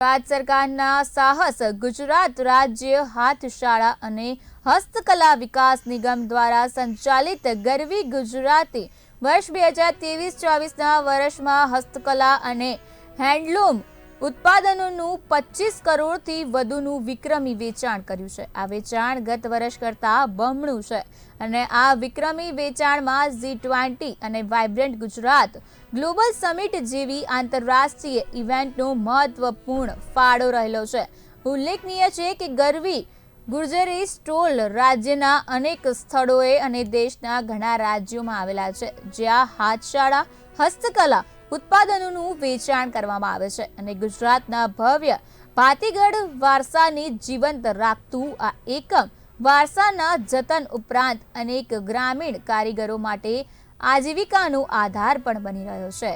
ગુજરાત સરકારના સાહસ ગુજરાત રાજ્ય હાથશાળા અને હસ્તકલા વિકાસ નિગમ દ્વારા સંચાલિત ગરવી ગુજરાતી વર્ષ બે હજાર ત્રેવીસ ચોવીસના વર્ષમાં હસ્તકલા અને હેન્ડલૂમ ઉત્પાદનોનું પચીસ કરોડથી વધુનું વિક્રમી વેચાણ કર્યું છે. આ વેચાણ ગત વર્ષ કરતાં બમણું છે અને આ વિક્રમી વેચાણમાં ઝી ટ્વેન્ટી અને વાઇબ્રન્ટ ગુજરાત ગ્લોબલ સમિટ જેવી આંતરરાષ્ટ્રીય ઇવેન્ટનો મહત્વપૂર્ણ ફાળો રહેલો છે. ઉલ્લેખનીય છે કે ગરવી, ગુર્જરી સ્ટોલ રાજ્યના અનેક સ્થળોએ અને દેશના ઘણા રાજ્યોમાં આવેલા છે, જ્યાં હાથશાળા, હસ્તકલા ઉત્પાદનોનું વેચાણ કરવામાં આવે છે અને ગુજરાતના ભવ્ય ભાતીગઢ વારસાને જીવંત રાખતું આ એકમ વારસાના જતન ઉપરાંત અનેક ગ્રામીણ કારીગરો માટે આજીવિકાનો આધાર પણ બની રહ્યો છે.